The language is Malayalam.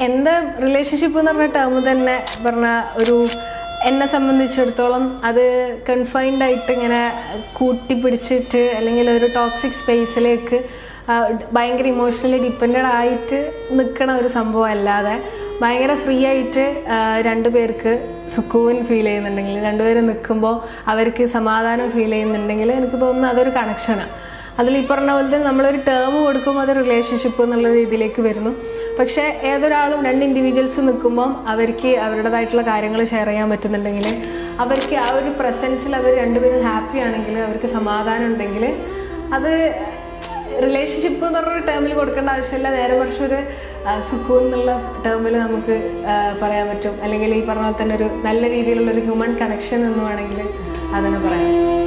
എന്താ റിലേഷൻഷിപ്പ് എന്ന് പറഞ്ഞ ടേം തന്നെ പറഞ്ഞ ഒരു എന്നെ സംബന്ധിച്ചിടത്തോളം അത് കൺഫൈൻഡ് ആയിട്ട് ഇങ്ങനെ കൂട്ടിപ്പിടിച്ചിട്ട് അല്ലെങ്കിൽ ഒരു ടോക്സിക് സ്പേസിലേക്ക് ഭയങ്കര ഇമോഷണലി ഡിപ്പെൻഡ് ആയിട്ട് നിൽക്കണ ഒരു സംഭവം അല്ലാതെ ഭയങ്കര ഫ്രീ ആയിട്ട് രണ്ടു പേർക്ക് സുഖവും ഫീൽ ചെയ്യുന്നുണ്ടെങ്കിൽ രണ്ടുപേരും നിൽക്കുമ്പോൾ അവർക്ക് സമാധാനം ഫീൽ ചെയ്യുന്നുണ്ടെങ്കിൽ എനിക്ക് തോന്നുന്നു അതൊരു കണക്ഷനാണ് അതിൽ ഈ പറഞ്ഞ പോലെ തന്നെ നമ്മളൊരു ടേം കൊടുക്കുമ്പോൾ അത് റിലേഷൻഷിപ്പ് എന്നുള്ള രീതിയിലേക്ക് വരുന്നു. പക്ഷേ ഏതൊരാളും രണ്ട് ഇൻഡിവിജ്വൽസ് നിൽക്കുമ്പോൾ അവർക്ക് അവരുടേതായിട്ടുള്ള കാര്യങ്ങൾ ഷെയർ ചെയ്യാൻ പറ്റുന്നുണ്ടെങ്കിൽ അവർക്ക് ആ ഒരു പ്രസൻസിൽ അവർ രണ്ടുപേരും ഹാപ്പി ആണെങ്കിൽ അവർക്ക് സമാധാനം ഉണ്ടെങ്കിൽ അത് റിലേഷൻഷിപ്പ് എന്ന് പറഞ്ഞൊരു ടേമിൽ കൊടുക്കേണ്ട ആവശ്യമില്ല. നേരെ കുറച്ചൊരു സുക്കൂൻ എന്നുള്ള ടേമിൽ നമുക്ക് പറയാൻ പറ്റും. അല്ലെങ്കിൽ ഈ പറഞ്ഞ പോലെ തന്നെ ഒരു നല്ല രീതിയിലുള്ള ഒരു ഹ്യൂമൻ കണക്ഷൻ എന്ന് വേണമെങ്കിൽ അതിനെ പറയാം.